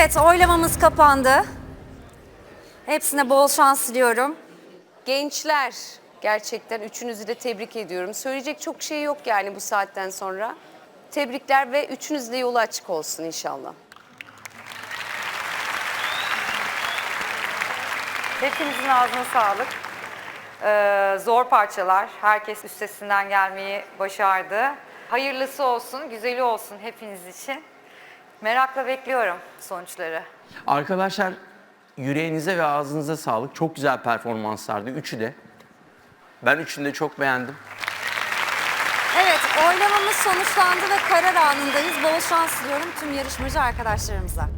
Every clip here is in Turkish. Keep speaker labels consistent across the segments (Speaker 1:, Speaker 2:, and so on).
Speaker 1: Evet, oylamamız kapandı. Hepsine bol şans diliyorum.
Speaker 2: Gençler gerçekten üçünüzü de tebrik ediyorum. Söyleyecek çok şey yok yani bu saatten sonra. Tebrikler ve üçünüz de yolu açık olsun inşallah.
Speaker 3: Hepinizin ağzına sağlık. Ee, zor parçalar. Herkes üstesinden gelmeyi başardı. Hayırlısı olsun, güzeli olsun hepiniz için. Merakla bekliyorum sonuçları.
Speaker 4: Arkadaşlar yüreğinize ve ağzınıza sağlık. Çok güzel performanslardı. Üçü de. Ben üçünü de çok beğendim.
Speaker 1: Evet, oylamamız sonuçlandı ve karar anındayız. Bol şans diliyorum tüm yarışmacı arkadaşlarımıza.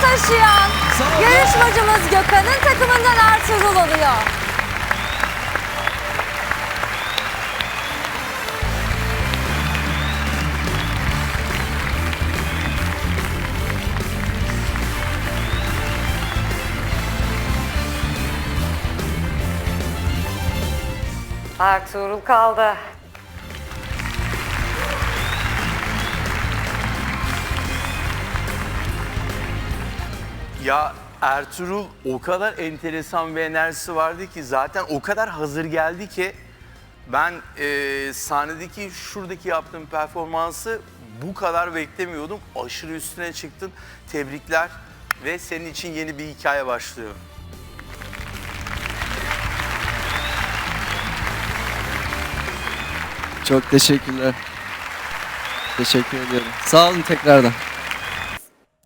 Speaker 1: Taşıyan yarışmacımız Gökhan'ın takımından Ertuğrul oluyor.
Speaker 3: Ertuğrul kaldı.
Speaker 4: Ya Ertuğrul o kadar enteresan bir enerjisi vardı ki zaten o kadar hazır geldi ki ben e, sahnedeki şuradaki yaptığım performansı bu kadar beklemiyordum. Aşırı üstüne çıktın. Tebrikler ve senin için yeni bir hikaye başlıyor.
Speaker 5: Çok teşekkürler. Teşekkür ediyorum. Sağ olun tekrardan.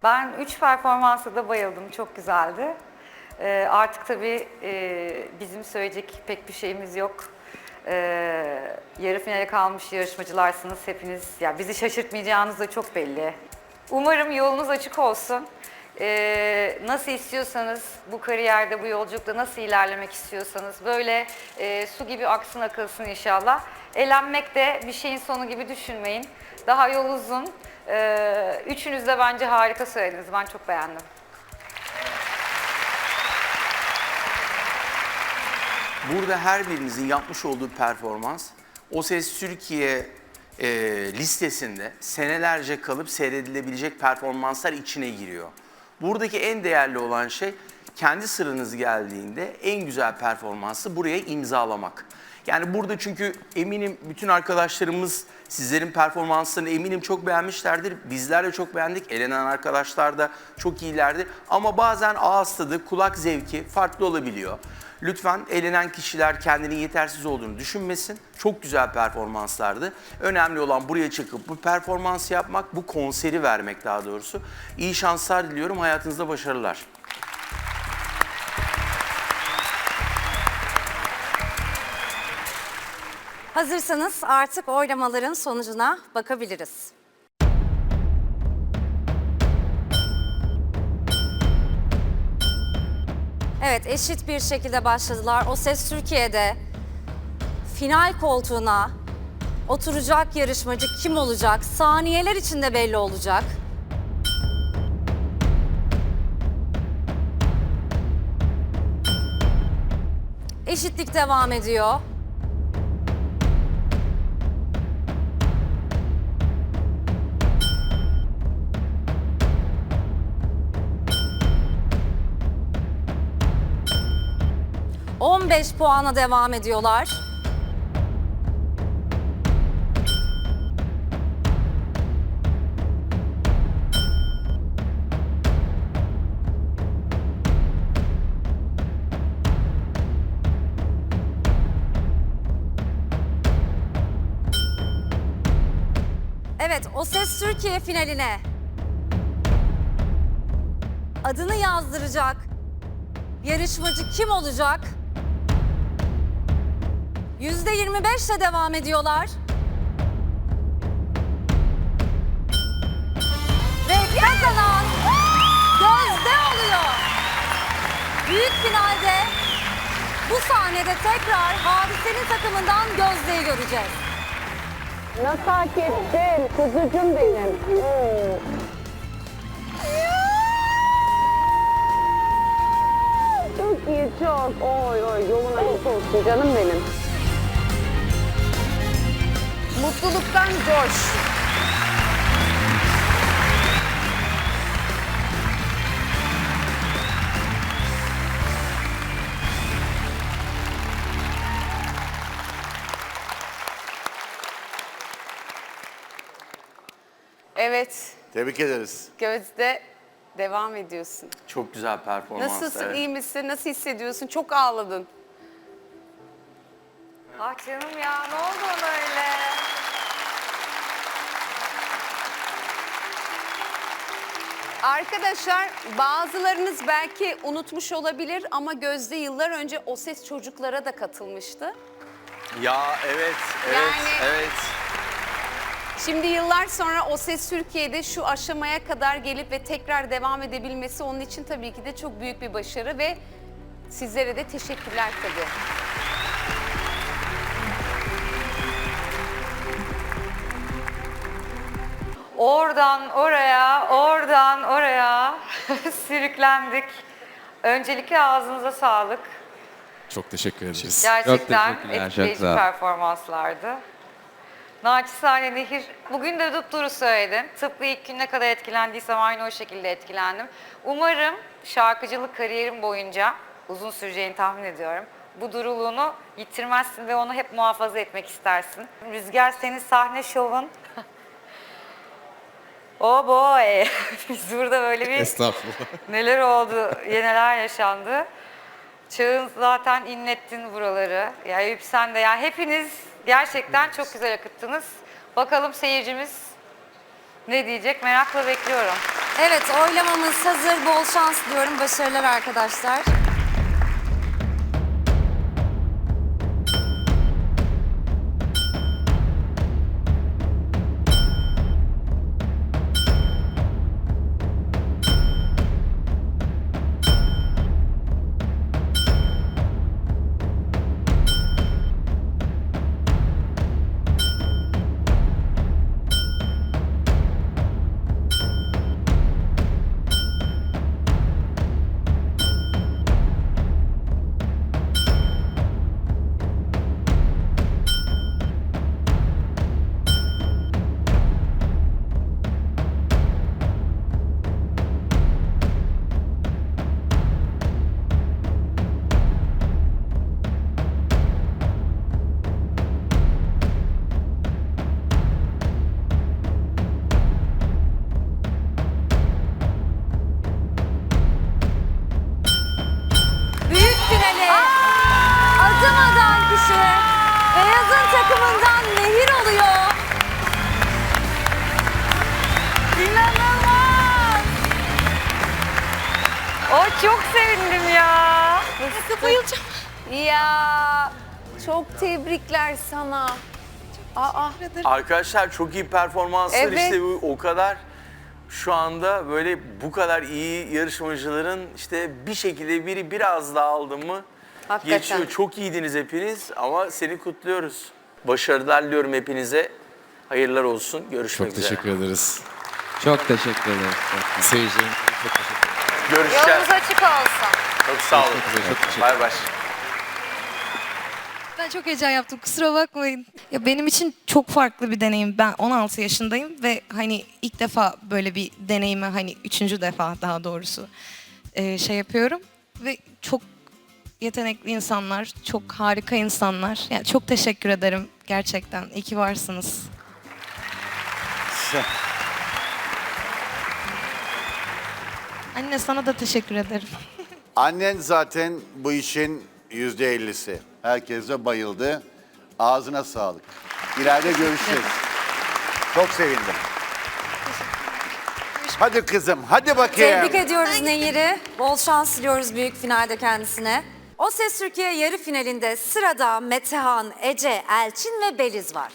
Speaker 3: Ben üç performansa da bayıldım. Çok güzeldi. Ee, artık tabii e, bizim söyleyecek pek bir şeyimiz yok. Ee, yarı finale kalmış yarışmacılarsınız hepiniz. Ya bizi şaşırtmayacağınız da çok belli. Umarım yolunuz açık olsun. Ee, nasıl istiyorsanız bu kariyerde, bu yolculukta nasıl ilerlemek istiyorsanız böyle e, su gibi aksın akılsın inşallah. Elenmek de bir şeyin sonu gibi düşünmeyin. Daha yol uzun. Ee, üçünüz de bence harika söylediniz. Ben çok beğendim.
Speaker 4: Burada her birinizin yapmış olduğu performans O Ses Türkiye e, listesinde senelerce kalıp seyredilebilecek performanslar içine giriyor. Buradaki en değerli olan şey kendi sıranız geldiğinde en güzel performansı buraya imzalamak. Yani burada çünkü eminim bütün arkadaşlarımız sizlerin performanslarını eminim çok beğenmişlerdir. Bizler de çok beğendik. Elenen arkadaşlar da çok iyilerdi. Ama bazen ağız tadı, kulak zevki farklı olabiliyor. Lütfen elenen kişiler kendinin yetersiz olduğunu düşünmesin. Çok güzel performanslardı. Önemli olan buraya çıkıp bu performansı yapmak, bu konseri vermek daha doğrusu. İyi şanslar diliyorum. Hayatınızda başarılar.
Speaker 1: Hazırsanız artık oylamaların sonucuna bakabiliriz. Evet, eşit bir şekilde başladılar. O Ses Türkiye'de final koltuğuna oturacak yarışmacı kim olacak? Saniyeler içinde belli olacak. Eşitlik devam ediyor. ...15 puana devam ediyorlar. Evet, O Ses Türkiye finaline adını yazdıracak yarışmacı kim olacak? Yüzde 25 ile devam ediyorlar. Ve kazanan Gözde oluyor. Büyük finalde bu sahnede tekrar Hadise'nin takımından Gözde'yi göreceğiz.
Speaker 6: Nasıl hak ettin? Kuzucum benim. Çok iyi çok. Oy oy yolun açık olsun canım benim.
Speaker 2: Mutluluktan coş. Evet,
Speaker 7: Tebrik ederiz.
Speaker 2: Gözde devam ediyorsun.
Speaker 4: Çok güzel performans.
Speaker 2: Nasılsın,
Speaker 4: evet.
Speaker 2: iyi misin, nasıl hissediyorsun? Çok ağladın.
Speaker 3: Ah canım ya ne oldu ona öyle?
Speaker 2: Arkadaşlar bazılarınız belki unutmuş olabilir ama Gözde yıllar önce O Ses Çocuklara da katılmıştı.
Speaker 4: Ya evet, evet,
Speaker 2: Yani-
Speaker 4: evet.
Speaker 2: Şimdi yıllar sonra O Ses Türkiye'de şu aşamaya kadar gelip ve tekrar devam edebilmesi onun için tabii ki de çok büyük bir başarı ve sizlere de teşekkürler tabii.
Speaker 3: Oradan oraya, oradan oraya sürüklendik. Öncelikle ağzınıza sağlık.
Speaker 8: Çok teşekkür ederiz.
Speaker 3: Gerçekten etkileyici performanslardı. Naçizane Nehir, bugün de dupduru söyledin. Tıpkı ilk gün ne kadar etkilendiysem aynı o şekilde etkilendim. Umarım şarkıcılık kariyerim boyunca uzun süreceğini tahmin ediyorum. Bu duruluğunu yitirmezsin ve onu hep muhafaza etmek istersin. Rüzgar senin sahne şovun. oh boy! Biz burada böyle bir
Speaker 8: Estağfurullah.
Speaker 3: Neler oldu, neler yaşandı. Çağın zaten inlettin buraları. Ya Eyüp sen de ya hepiniz gerçekten çok güzel akıttınız. Bakalım seyircimiz ne diyecek merakla bekliyorum.
Speaker 1: Evet oylamamız hazır. Bol şans diyorum. Başarılar arkadaşlar.
Speaker 3: O çok sevindim ya.
Speaker 2: Bayılacağım. Ya çok tebrikler sana. Aa,
Speaker 4: Arkadaşlar çok iyi performanslar
Speaker 2: Evet.
Speaker 4: işte bu o kadar şu anda böyle bu kadar iyi yarışmacıların işte bir şekilde biri biraz daha aldı mı
Speaker 2: Hakikaten.
Speaker 4: geçiyor. Çok iyiydiniz hepiniz ama seni kutluyoruz. Başarılar diliyorum hepinize. Hayırlar olsun. Görüşmek
Speaker 8: Çok
Speaker 4: üzere.
Speaker 8: teşekkür ederiz.
Speaker 5: Çok teşekkür ederim. Çok
Speaker 8: Seyircilerimize çok teşekkür ederiz.
Speaker 4: Görüşeceğiz.
Speaker 3: Yolunuz açık olsun.
Speaker 4: Çok sağ olun. Bay bay.
Speaker 9: Ben çok heyecan yaptım kusura bakmayın. Ya benim için çok farklı bir deneyim. Ben 16 yaşındayım ve hani ilk defa böyle bir deneyime hani üçüncü defa daha doğrusu e, şey yapıyorum. Ve çok yetenekli insanlar, çok harika insanlar. Yani çok teşekkür ederim gerçekten. İyi ki varsınız. Anne sana da teşekkür ederim.
Speaker 7: Annen zaten bu işin yüzde ellisi. Herkese bayıldı. Ağzına sağlık. İleride görüşeceğiz. Çok sevindim. Hadi kızım, hadi bakayım.
Speaker 1: Tebrik ediyoruz Nehir'i. Bol şans diliyoruz büyük finalde kendisine. O Ses Türkiye yarı finalinde sırada Metehan, Ece, Elçin ve Beliz var.